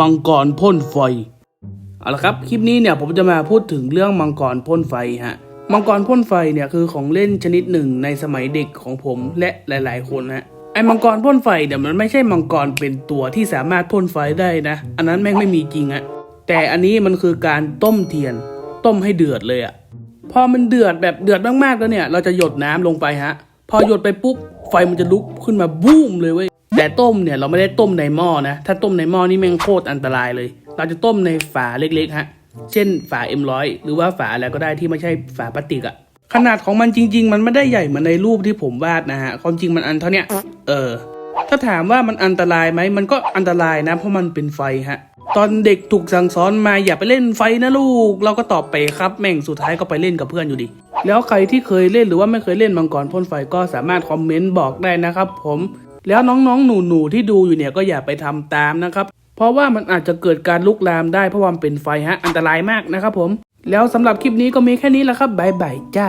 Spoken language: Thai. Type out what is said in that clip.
มังกรพ่นไฟเอาละครับคลิปนี้เนี่ยผมจะมาพูดถึงเรื่องมังกรพ่นไฟฮะมังกรพ่นไฟเนี่ยคือของเล่นชนิดหนึ่งในสมัยเด็กของผมและหลาย ๆ คนฮะไอ้มังกรพ่นไฟเนี่ยมันไม่ใช่มังกรเป็นตัวที่สามารถพ่นไฟได้นะ อันนั้นแม่งไม่มีจริงอะแต่อันนี้มันคือการต้มเทียน ต้มให้เดือดเลยอะพอมันเดือดแบบเดือดมากๆแล้วเนี่ย เราจะหยดน้ำลงไปฮะ พอหยดไปปุ๊บไฟมันจะลุกขึ้นมาบูมเลยเว้ย แต่ต้มเนี่ยเราไม่ได้ต้มในหม้อนะ ถ้าต้มในหม้อนี่แม่งโคตรอันตรายเลย เราจะต้มในฝาเล็กๆฮะ เช่นฝา M100 หรือว่าฝาอะไรก็ได้ที่ไม่ใช่ฝาพลาสติกอะขนาดของมันจริง ๆ มันไม่ได้ใหญ่เหมือนในรูปที่ผมวาดนะฮะ ความจริงมันอันเท่าเนี้ย เออ ถ้าถามว่ามันอันตรายไหม มันก็อันตรายนะ เพราะมันเป็นไฟฮะ ตอนเด็กถูกสั่งสอนมาอย่าไปเล่นไฟนะลูก เราก็ตอบไปครับ แม่งสุดท้ายก็ไปเล่นกับเพื่อนอยู่ดี แล้วใครที่เคยเล่นหรือว่าไม่เคยเล่นมังกรพ่นไฟก็สามารถคอมเมนต์บอกได้นะครับผม แล้วน้องๆ หนูๆ ที่ดูอยู่เนี่ยก็อย่าไปทำตามนะครับ เพราะว่ามันอาจจะเกิดการลุกลามได้เพราะว่ามันเป็นไฟฮะ อันตรายมากนะครับผม แล้วสำหรับคลิปนี้ก็มีแค่นี้แหละครับบายบายจ้า